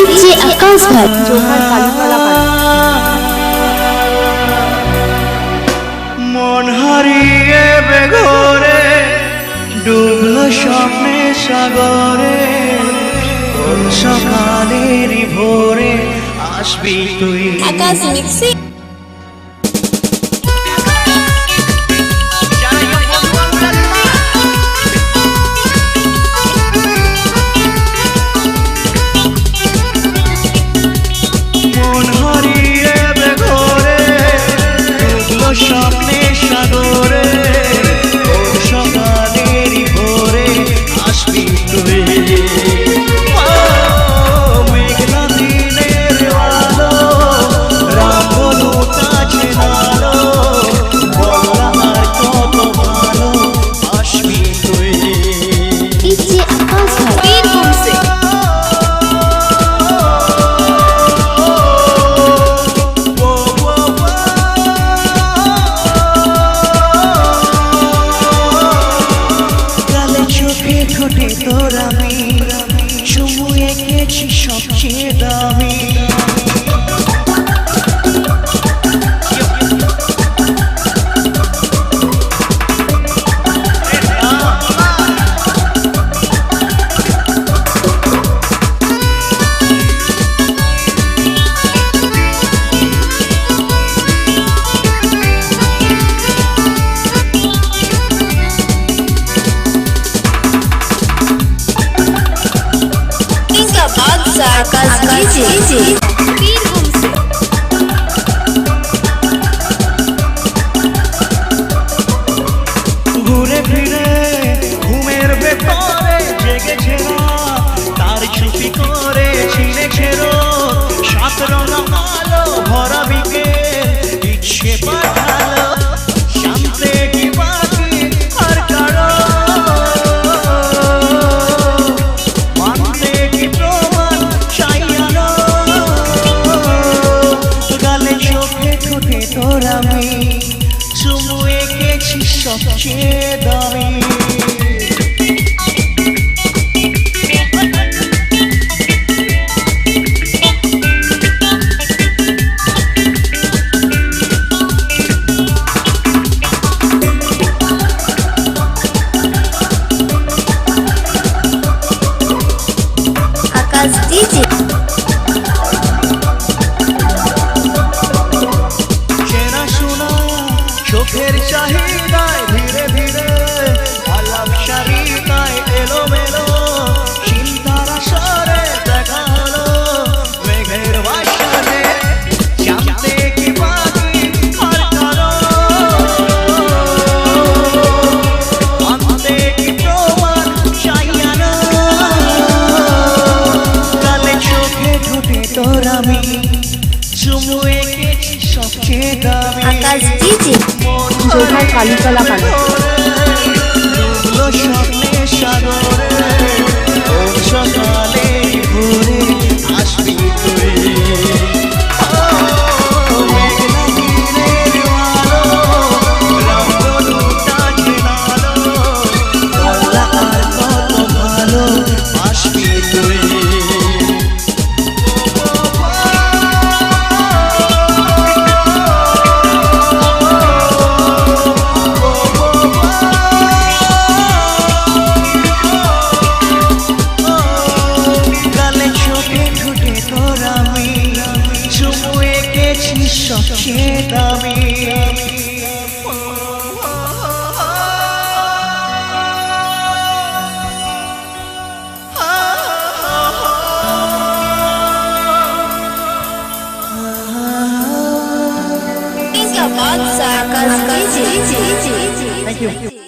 DJ আকাশ ভাই মন হারিয়ে বেঘরে ডুবল স্বপ্নে সাগরে। কোন সকালের ভোরে আসবি তুই। আকাশ মিক্সি মন হরে দামি 一姐一姐 সবচেয়ে দামি চোখের চাহিদায় তোর আমি চুমু এঁকেছি সবচেয়ে দামি আকাশ ডিজে জোহা কালিতলা পালা সবচেয়ে দামি Thank you.